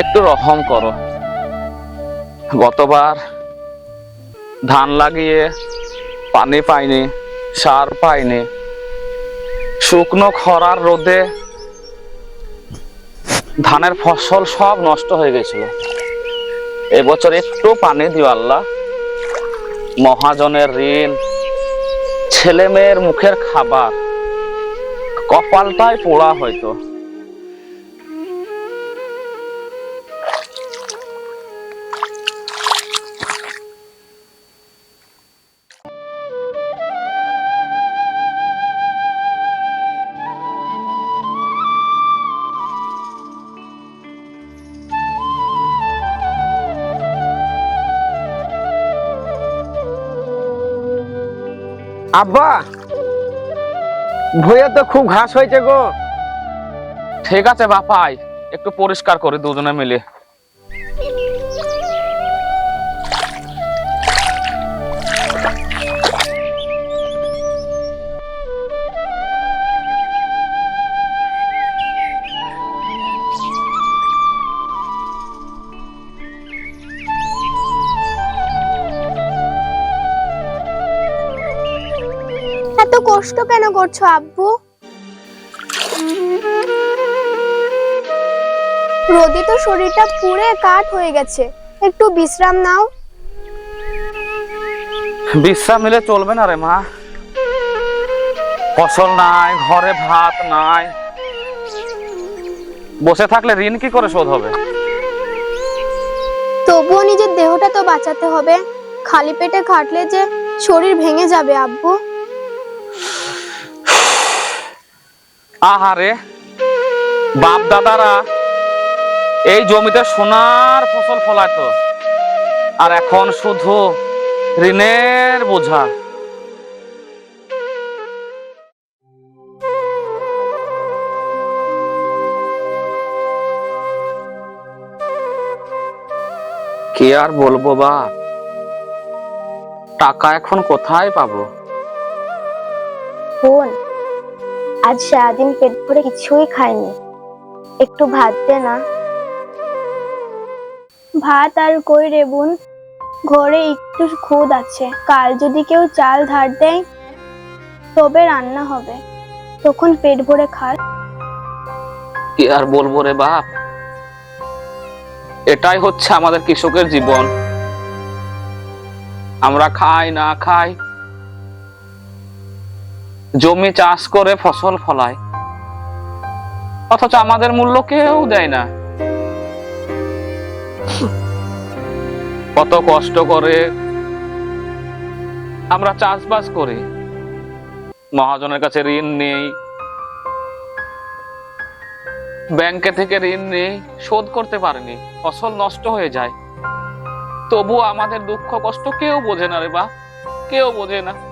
একটু রহম করো। গতবার ধান লাগিয়ে পানি পাইনি, সার পাইনি, শুকনো খরার রোদে ধানের ফসল সব নষ্ট হয়ে গেছিল। এবছর একটু পানি দিও আল্লাহ। মহাজনের ঋণ ছেলে মেয়ের মুখের খাবার, কপালটাই পোড়া হয়তো। আব্বা ভুঁয়ে তো খুব ঘাস হয়েছে গো। ঠিক আছে বাপাই, একটু পরিষ্কার করে দুজনে মিলে। এত কষ্ট কেন করছ আব্বু? রোদে তো শরীরটা পুড়ে কাঠ হয়ে গেছে। একটু বিশ্রাম নাও। বিশ্রাম নিলে চলবে না রে মা। ফসল নাই ঘরে ভাত নাই। বসে থাকলে ঋণ কি করে শোধ হবে? তবুও নিজের দেহটা তো বাঁচাতে হবে। খালি পেটে খাটলে যে শরীর ভেঙে যাবে আব্বু। আহারে বাপ দাদারা এই জমিতে সোনার ফসল ফলাতো আর এখন শুধু ঋণের বোঝা। কি আর বলব বা? টাকা এখন কোথায় পাবো? আজ সারাদিন পেট ভরে কিছুই খাইনি। একটু ভাত দে না। ভাত আর কই রে বোন? ঘরে একটু খুদ আছে। কাল যদি কেউ চাল ধার দেয়, তবে রান্না হবে। তখন পেট ভরে খাস। কি আর বলব রে বাপ? এটাই হচ্ছে আমাদের কৃষকের জীবন। আমরা খাই, না খাই জমি চাষ করে ফসল ফলায়। অথচ আমাদের মূল্য কেউ দেয় না। কত কষ্ট করে আমরা চাষবাস করি। মহাজনের কাছে ঋণ নেই। ব্যাংকে থেকে ঋণ নেই, শোধ করতে পারেনি, ফসল নষ্ট হয়ে যায়। তবু আমাদের দুঃখ কষ্ট কেউ বোঝে না রে বা কেউ বোঝে না।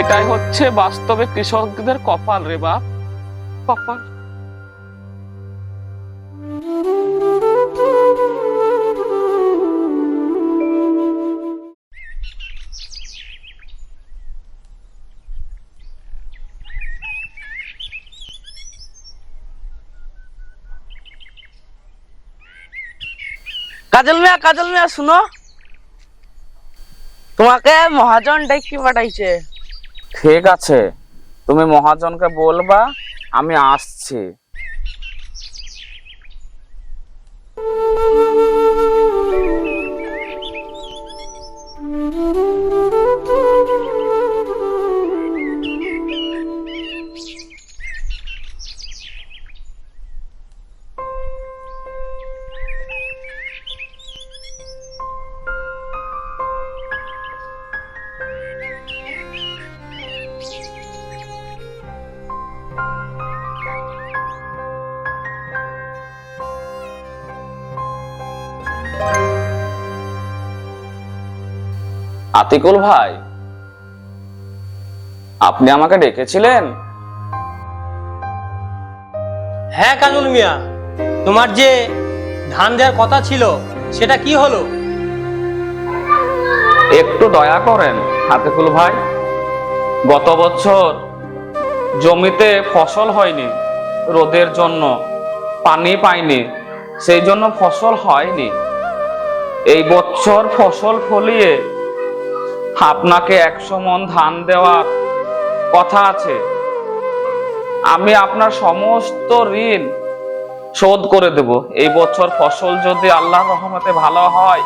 এটাই হচ্ছে বাস্তবে কৃষকদের কপাল রে বা কপাল। কাজল মিয়া কাজল মিয়া, শুনো। তোমাকে মহাজন ডেকে পাঠাইছে। ঠিক আছে তুমি মহাজনকে বলবা আমি আসছি। আতিকুল ভাই আপনি আমাকে ডেকেছিলেন? হ্যাঁ কাজল মিয়া তোমার যে ধান দেওয়ার কথা ছিল সেটা কি হলো? একটু দয়া করেন আতিকুল ভাই। গত বছর জমিতে ফসল হয়নি রোদের জন্য পানি পাইনি সেই জন্য ফসল হয়নি। এই বছর ফসল ফলিয়ে আপনাকে একশো মন ধান দেওয়ার কথা আছে। আমি আপনার সমস্ত ঋণ শোধ করে দেব। এই বছর ফসল যদি আল্লাহ রহমতে ভালো হয়,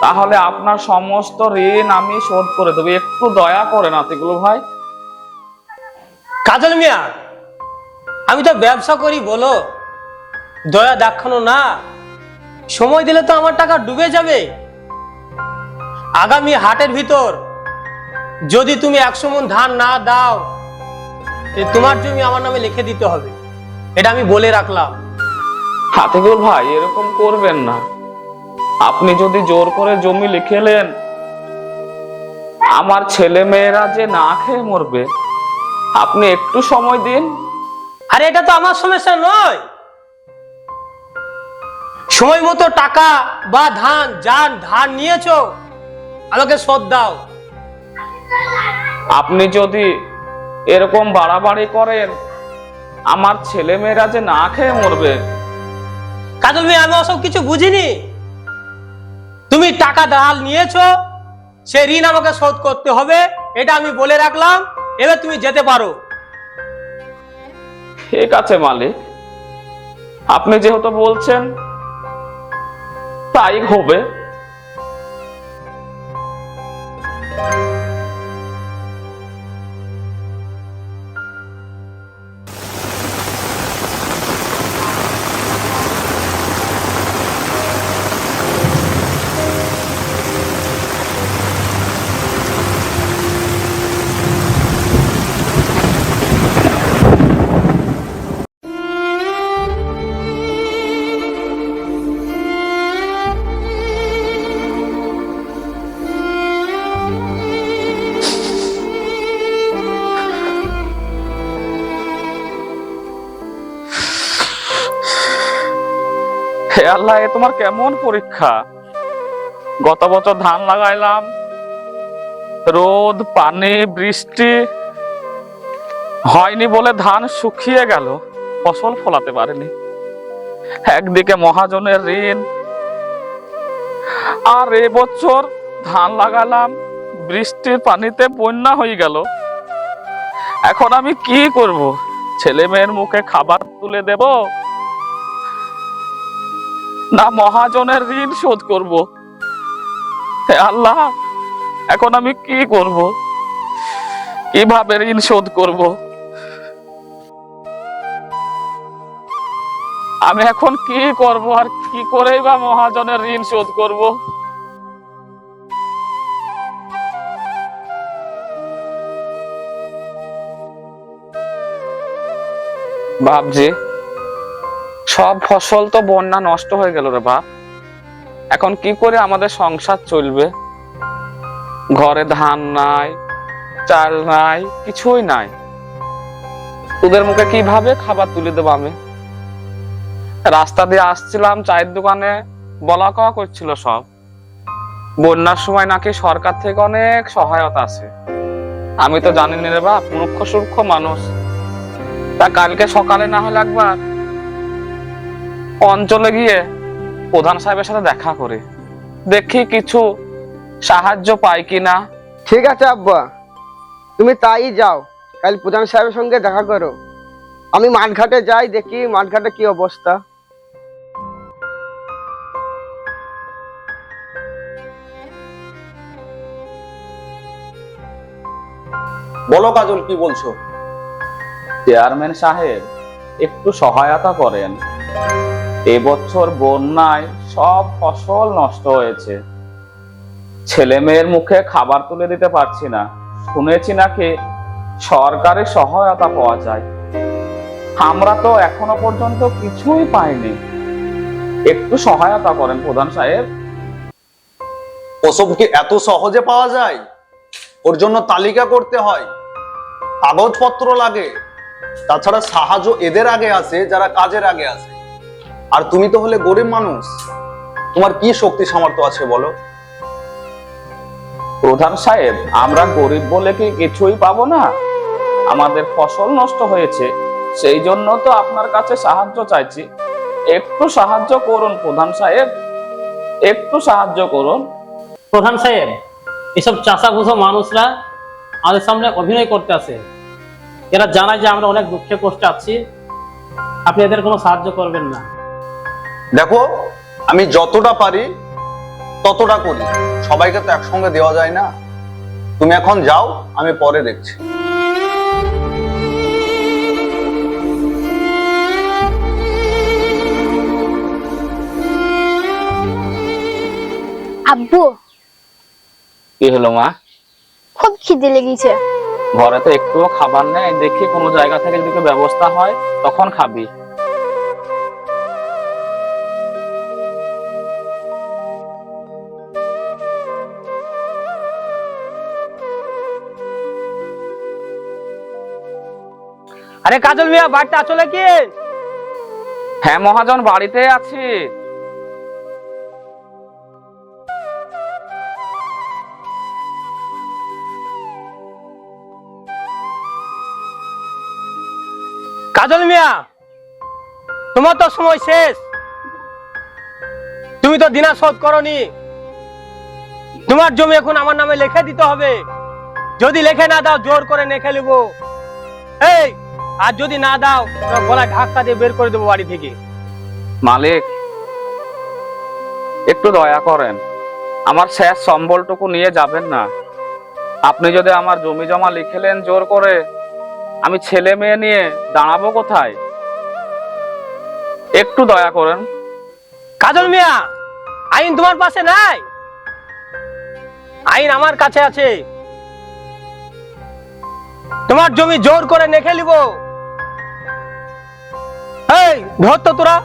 তাহলে আপনার সমস্ত ঋণ আমি শোধ করে দেবো। একটু দয়া করে নাতিগুলো ভাই। কাজল মিয়া, আমি তো ব্যবসা করি, বলো। দয়া দেখানো না। সময় দিলে তো আমার টাকা ডুবে যাবে। আগামী হাটের ভিতর যদি তুমি একশো মন ধান না দাও তোমার জমি আমার নামে লিখে দিতে হবে। এটা আমি বলে রাখলাম। হাতিগুল ভাই এরকম করবেন না। আপনি যদি জোর করে জমি লিখেলেন আমার ছেলে মেয়েরা যে না খেয়ে মরবে আপনি একটু সময় দিন। আরে এটা তো আমার সমস্যা নয়। সময় মতো টাকা বা ধান যান ধান নিয়েছো আমাকে শোধ দাও। আপনি যদি এরকম বাড়াবাড়ি করেন আমার ছেলে মেয়েরা যে না খেয়ে মরবে। কাজল মেয়ে আমি ওসব কিছু বুঝিনি। তুমি টাকা ধার নিয়েছো সে ঋণ আমাকে শোধ করতে হবে এটা আমি বলে রাখলাম এবার তুমি যেতে পারো। ঠিক আছে মালিক। আপনি যেহেতু বলছেন তাই হবে। আল্লাহ এ তোমার কেমন পরীক্ষা? গত বছর ধান লাগাইলাম, রোদ, পানি, বৃষ্টি, হয়নি বলে ধান শুকিয়ে গেল, ফসল ফলাতে পারেনি। একদিকে মহাজনের ঋণ, আর এবছর ধান লাগালাম, বৃষ্টির পানিতে বন্যা হয়ে গেল। এখন আমি কি করব? ছেলে মেয়ের মুখে খাবার তুলে দেব? না মহাজনের ঋণ শোধ করব। হে আল্লাহ, এখন আমি কি করব? কীভাবে ঋণ শোধ করব? আমি এখন কি করব আর কি করেই বা মহাজনের ঋণ শোধ করব? ভাবছি সব ফসল তো বন্যা নষ্ট হয়ে গেল রে বাপ। এখন কি করে আমাদের সংসার চলবে? ঘরে ধান নাই, চাল নাই, কিছুই নাই। তোদের মুখে কীভাবে খাবার তুলে দেবো আমি? রাস্তা দিয়ে আসছিলাম, চায়ের দোকানে বলা কওয়া করছিল সব। বন্যার সময় নাকি সরকার থেকে অনেক সহায়তা আছে। আমি তো জানি রে বাপ, মূর্খ সূর্খ মানুষ। তা কালকে সকালে না হলে একবার অঞ্চলে গিয়ে প্রধান সাহেবের সাথে দেখা করে। দেখি কিছু সাহায্য পাই কিনা। ঠিক আছে আব্বা। তুমি তাই যাও। কাল প্রধান সাহেবের সঙ্গে দেখা করো। আমি মাঠঘাটে যাই দেখি মাঠঘাটে কি অবস্থা। বলো কাজল কি বলছো? চেয়ারম্যান সাহেব একটু সহায়তা করেন। এবছর বন্যায় সব ফসল নষ্ট হয়েছে। ছেলে মেয়ের মুখে খাবার তুলে দিতে পারছি না। শুনেছি নাকি সরকারি সহায়তা পাওয়া যায়। আমরা তো এখনও পর্যন্ত কিছুই পাইনি। একটু সহায়তা করেন প্রধান সাহেব। ওসব কি এত সহজে পাওয়া যায়? ওর জন্য তালিকা করতে হয়। কাগজপত্র লাগে। তাছাড়া সাহায্য এদের আগে আসে যারা কাজের আগে আসে আর তুমি তো হলে গরিব মানুষ। তোমার কি শক্তি সামর্থ্য আছে বলো? প্রধান সাহেব, আমরা গরিব বলে কি কিছুই পাবো না? আমাদের ফসল নষ্ট হয়েছে, সেই জন্য তো আপনার কাছে সাহায্য চাইছি। একটু সাহায্য করুন, প্রধান সাহেব। একটু সাহায্য করুন। প্রধান সাহেব, এসব চাষাভুষো মানুষরা আমাদের সামনে অভিনয় করতে আসে এরা জানায় যে আমরা অনেক দুঃখে কষ্টে আছি। আপনি এদের কোনো সাহায্য করবেন না। দেখো আমি যতটা পারি ততটা করি। সবাইকে তো একসঙ্গে দেওয়া যায় না। তুমি এখন যাও আমি পরে দেখছি। আব্বু। কি হলো মা? খুব খিদে লেগেছে। ঘরে তো একটুও খাবার নেই। দেখি কোনো জায়গা থেকে যদি ব্যবস্থা হয় তখন খাবি। আরে কাজল মিয়া, বাড়িতে আছো নাকি? হ্যাঁ মহাজন, বাড়িতে আছি। কাজল মিয়া, তোমার তো সময় শেষ। তুমি তো দিনা শোধ করনি। তোমার জমি এখন আমার নামে লিখে দিতে হবে। যদি লেখে না দাও, জোর করে লিখে নেব। এই আর যদি না দাও গলায় ধাক্কা দিয়ে বের করে দেবো বাড়ি থেকে। মালিক একটু দয়া করেন। আমার শেষ সম্বলটুকু নিয়ে যাবেন না। আপনি যদি আমার জমি জমা লিখেলেন জোর করে আমি ছেলে মেয়ে নিয়ে দাঁড়াবো কোথায়? একটু দয়া করেন। কাজল মিয়া আইন তোমার পাশে নাই। আইন আমার কাছে আছে। তোমার জমি জোর করে নেখে নিব এই ধর তো তোরা।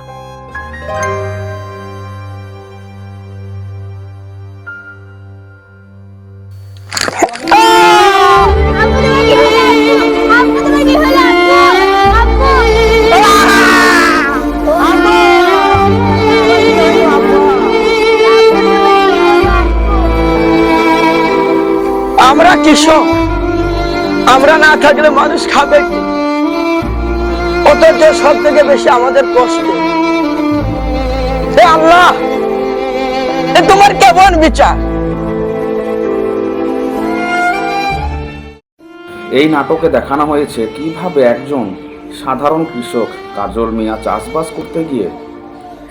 আমরা কৃষক আমরা না থাকলে মানুষ খাবে কি? অথচ সব থেকে বেশি আমাদের কষ্ট। হে আল্লাহ, এ তোমার কেমন বিচার? এই নাটকে দেখানো হয়েছে কীভাবে একজন সাধারণ কৃষক কাজল মিয়া চাষবাস করতে গিয়ে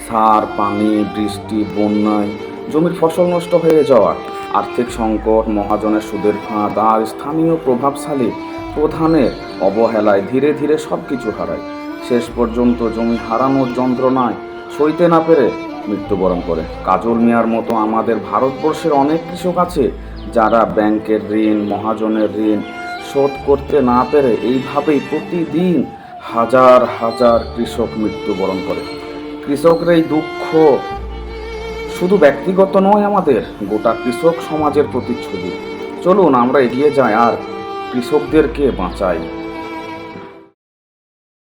সার, পানি, বৃষ্টি, বন্যায় জমির ফসল নষ্ট হয়ে যাওয়া আর্থিক সংকট, মহাজনের সুদের ফাঁদ আর স্থানীয় প্রভাবশালী প্রধানের অবহেলায় ধীরে ধীরে সব কিছু হারায়। শেষ পর্যন্ত জমি হারানোর যন্ত্রণায় সইতে না পেরে মৃত্যুবরণ করে। কাজল মিয়ার মতো আমাদের ভারতবর্ষের অনেক কৃষক আছে যারা ব্যাংকের ঋণ, মহাজনের ঋণ শোধ করতে না পেরে এইভাবেই প্রতিদিন হাজার হাজার কৃষক মৃত্যুবরণ করে। কৃষকরা এই দুঃখ শুধু ব্যক্তিগত নয় আমাদের, গোটা কৃষক সমাজের প্রতিচ্ছবি। চলুন আমরা এগিয়ে যাই আর কৃষকদেরকে বাঁচাই।